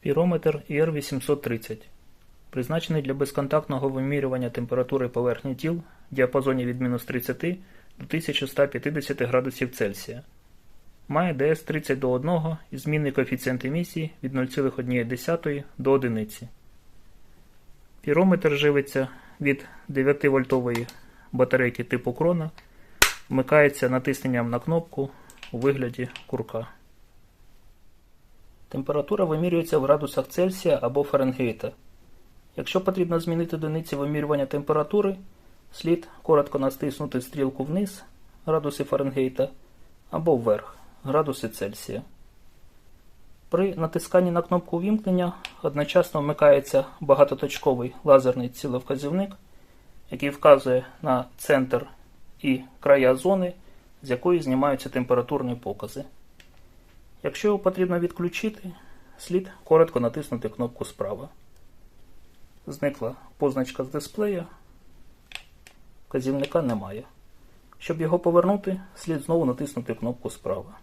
Пірометр IR830 призначений для безконтактного вимірювання температури поверхні тіл в діапазоні від мінус 30 до 1150 градусів Цельсія. Має ds 30 до 1 і змінний коефіцієнт емісії від 0,1 до 1. Пірометр живиться від 9 вольтової батарейки типу крона, вмикається натисненням на кнопку у вигляді курка. Температура вимірюється в градусах Цельсія або Фаренгейта. Якщо потрібно змінити одиниці вимірювання температури, слід коротко настиснути стрілку вниз градуси Фаренгейта або вверх градуси Цельсія. При натисканні на кнопку вімкнення одночасно вмикається багатоточковий лазерний цілевказівник, який вказує на центр і края зони, з якої знімаються температурні покази. Якщо його потрібно відключити, слід коротко натиснути кнопку справа. Зникла позначка з дисплея, вказівника немає. Щоб його повернути, слід знову натиснути кнопку справа.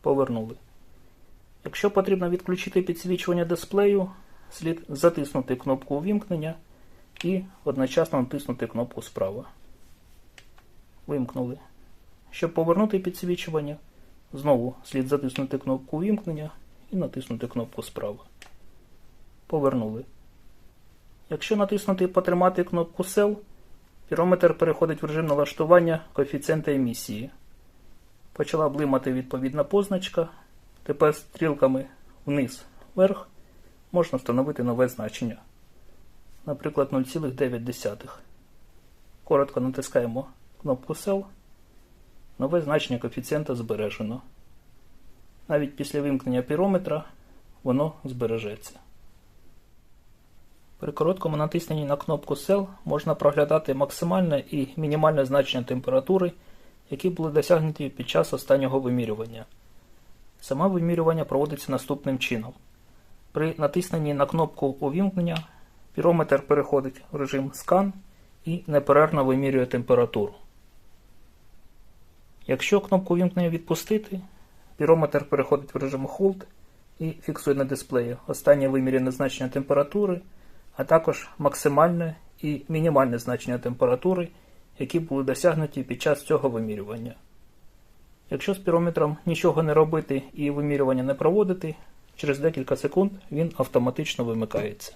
Повернули. Якщо потрібно відключити підсвічування дисплею, слід затиснути кнопку увімкнення і одночасно натиснути кнопку справа. Вимкнули. Щоб повернути підсвічування, знову слід затиснути кнопку увімкнення і натиснути кнопку справа. Повернули. Якщо натиснути і потримати кнопку Cell, пірометр переходить в режим налаштування коефіцієнта емісії. Почала блимати відповідна позначка. Тепер стрілками вниз вверх можна встановити нове значення. Наприклад, 0,9. Коротко натискаємо кнопку Cell. Нове значення коефіцієнта збережено. Навіть після вимкнення пірометра воно збережеться. При короткому натисненні на кнопку Cell можна проглядати максимальне і мінімальне значення температури, які були досягнуті під час останнього вимірювання. Саме вимірювання проводиться наступним чином. При натисненні на кнопку увімкнення пірометр переходить в режим скан і неперервно вимірює температуру. Якщо кнопку увімкнення відпустити, пірометр переходить в режим Hold і фіксує на дисплеї останнє виміряне значення температури, а також максимальне і мінімальне значення температури, які були досягнуті під час цього вимірювання. Якщо з пірометром нічого не робити і вимірювання не проводити, через декілька секунд він автоматично вимикається.